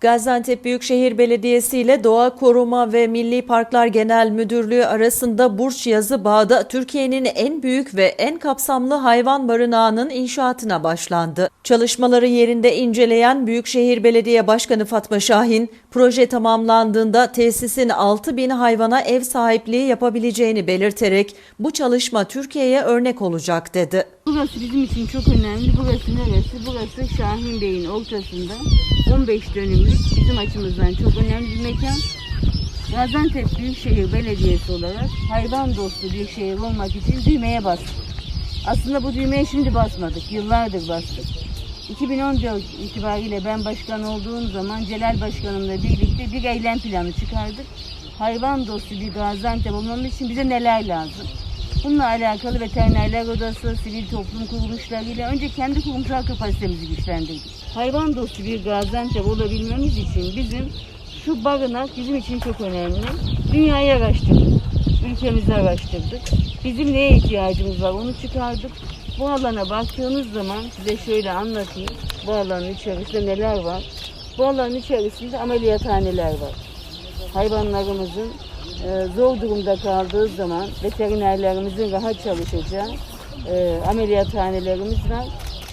Gaziantep Büyükşehir Belediyesi ile Doğa Koruma ve Milli Parklar Genel Müdürlüğü arasında Burç Yazı Bağ'da Türkiye'nin en büyük ve en kapsamlı hayvan barınağının inşaatına başlandı. Çalışmaları yerinde inceleyen Büyükşehir Belediye Başkanı Fatma Şahin, proje tamamlandığında tesisin 6 bin hayvana ev sahipliği yapabileceğini belirterek bu çalışma Türkiye'ye örnek olacak dedi. Burası bizim için çok önemli. Burası neresi? Burası Şahin Bey'in ortasında 15 dönümlük bizim açımızdan çok önemli bir mekan. Gaziantep Büyükşehir Belediyesi olarak hayvan dostu bir şehir olmak için düğmeye bastık. Aslında bu düğmeye şimdi basmadık. Yıllardır bastık. 2014 itibariyle ben başkan olduğum zaman Celal Başkanımla birlikte bir eylem planı çıkardık. Hayvan dostu bir Gaziantep olmamız için bize neler lazım? Bununla alakalı veterinerler odası, sivil toplum kuruluşlarıyla önce kendi kurumsal kapasitemizi güçlendirdik. Hayvan dostu bir Gaziantep olabilmemiz için bizim şu barınak bizim için çok önemli. Dünyayı araştırdık, ülkemizi araştırdık. Bizim neye ihtiyacımız var onu çıkardık. Bu alana baktığınız zaman size şöyle anlatayım. Bu alanın içerisinde neler var? Bu alanın içerisinde ameliyathaneler var hayvanlarımızın e, zor durumda kaldığı zaman veterinerlerimizin rahat çalışacağı e, ameliyathanelerimiz var.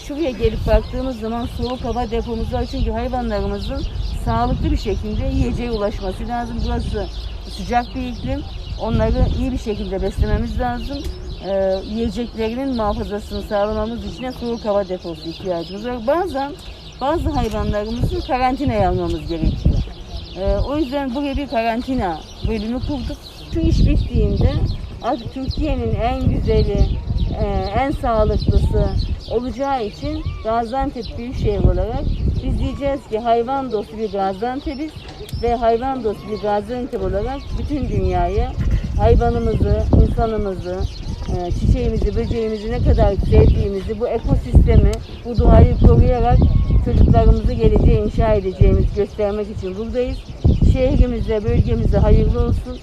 Şuraya gelip baktığımız zaman soğuk hava depomuz var çünkü hayvanlarımızın sağlıklı bir şekilde yiyeceğe ulaşması lazım. Burası sıcak bir iklim. Onları iyi bir şekilde beslememiz lazım. E, yiyeceklerinin muhafazasını sağlamamız için soğuk hava deposu ihtiyacımız var. Bazen bazı hayvanlarımızı karantinaya almamız gerekiyor. Ee, o yüzden buraya bir karantina bölümü kurduk. Şu iş bittiğinde artık Türkiye'nin en güzeli, e, en sağlıklısı olacağı için Gaziantep Büyükşehir olarak biz diyeceğiz ki hayvan dostu bir Gaziantep'iz ve hayvan dostu bir Gaziantep olarak bütün dünyaya hayvanımızı, insanımızı, e, çiçeğimizi, böceğimizi ne kadar sevdiğimizi, bu ekosistemi, bu doğayı koruyarak çocuklarımızı geleceğe inşa edeceğimizi göstermek için buradayız. Şehrimize, bölgemize hayırlı olsun.